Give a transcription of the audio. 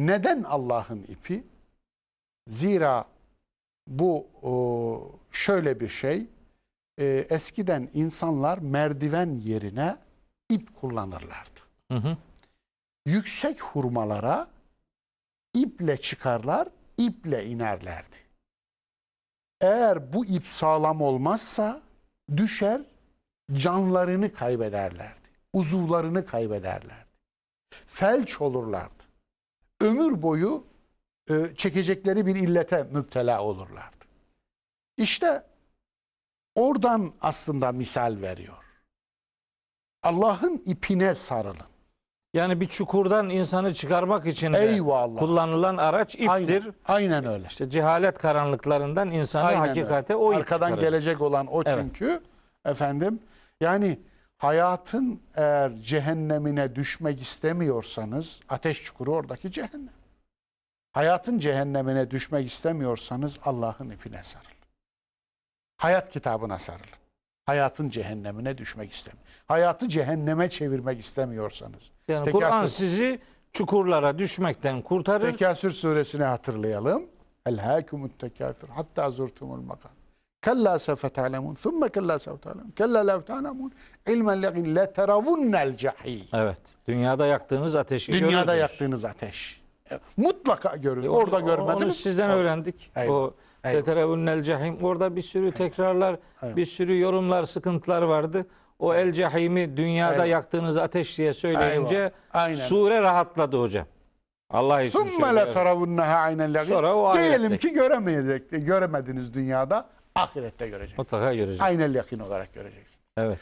Neden Allah'ın ipi? Zira bu şöyle bir şey. e, eskiden insanlar merdiven yerine ip kullanırlardı. Hı hı. Yüksek hurmalara iple çıkarlar, iple inerlerdi. Eğer bu ip sağlam olmazsa düşer, canlarını kaybederlerdi. Uzuvlarını kaybederlerdi. Felç olurlardı. Ömür boyu e, çekecekleri bir illete müptela olurlardı. İşte oradan aslında misal veriyor. Allah'ın ipine sarılın. Yani bir çukurdan insanı çıkarmak için de Eyvallah. kullanılan araç iptir. Aynen, aynen öyle. İşte cehalet karanlıklarından insanı Aynen hakikate öyle. o ip Arkadan çıkaracak. gelecek olan o Evet. çünkü efendim yani hayatın eğer cehennemine düşmek istemiyorsanız ateş çukuru oradaki cehennem. Hayatın cehennemine düşmek istemiyorsanız Allah'ın ipine sarılın. Hayat kitabına sarılın. Hayatın cehennemine düşmek istemiyor. Hayatı cehenneme çevirmek istemiyorsanız. Yani Tekasür- Kur'an sizi çukurlara düşmekten kurtarır. Tekasür suresini hatırlayalım. Elhâkumut tekâthür hattâ zurtumul makam. Kella sevfe ta'lemun. Thumme kella sevfe ta'lemun. Kella lev ta'lemun. İlmen leğin le teravunnel cehîm. Evet. Dünyada yaktığınız ateşi Dünyada görürdünüz. yaktığınız ateş. Mutlaka görün. E, Orada görmediniz. Onu sizden öğrendik. Eyvallah. O Eyvallah. Leterevünnel cehim. Orada bir sürü tekrarlar, Eyvallah. bir sürü yorumlar, sıkıntılar vardı. O el cehimi dünyada Eyvallah. yaktığınız ateş diye söyleyince. Aynen. sure rahatladı hocam. Allah için. Sonra o Diyelim ayette. ki göremeyecek, göremediniz dünyada. Ahirette göreceksiniz. Mutlaka göreceğiz. Aynen yakin olarak göreceksiniz. Evet.